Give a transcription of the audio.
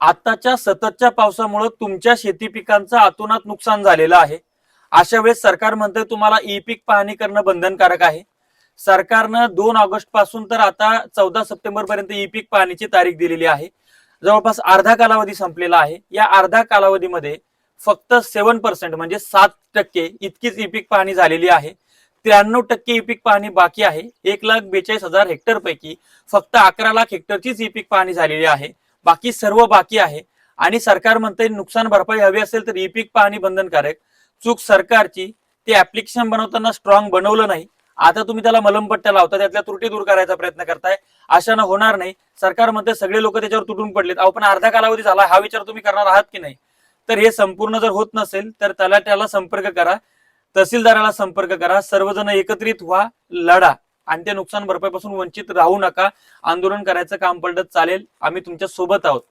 आताच्या सततच्या पावसामुळे तुमच्या शेती पिकांचं आतोनात नुकसान झालेलं आहे. अशा वेळेस सरकार म्हणतंय तुम्हाला ई पीक पाहणी करणं बंधनकारक आहे. सरकारनं दोन ऑगस्टपासून तर आता चौदा सप्टेंबर पर्यंत ई पीक पाहणीची तारीख दिलेली आहे. जवळपास अर्धा कालावधी संपलेला आहे. या अर्धा कालावधीमध्ये फक्त सेव्हन पर्सेंट म्हणजे सात टक्के इतकीच ई पीक पाहणी झालेली आहे. त्र्याण्णव टक्के ई पीक पाहणी बाकी आहे. एक लाख बेचाळीस हजार हेक्टर पैकी फक्त अकरा लाख हेक्टरचीच ई पीक पाहणी झालेली आहे. बाकी सर्व बाकी आहे. आणि सरकार म्हणतंय नुकसान भरपाई हवी असेल तर ई पीक पाहणी बंधनकारक. चूक सरकारची ते ऍप्लिकेशन बनवताना स्ट्रॉंग बनवलं नाही. आता तुम्ही त्याला मलमपट्ट्या लावता त्यातल्या त्रुटी दूर करायचा प्रयत्न करताय. अशानं होणार नाही. सरकार म्हणते सगळे लोक त्याच्यावर तुटून पडलेत. अहो पण अर्धा कालावधी झाला हा विचार तुम्ही करणार आहात की नाही? तर हे संपूर्ण जर होत नसेल तर त्याला त्याला संपर्क करा. तहसीलदाराला संपर्क करा. सर्वजण एकत्रित व्हा लढा. आणि त्या नुकसान भरपाईपासून वंचित राहू नका. आंदोलन करायचं काम पडत चालेल. आम्ही तुमच्यासोबत आहोत.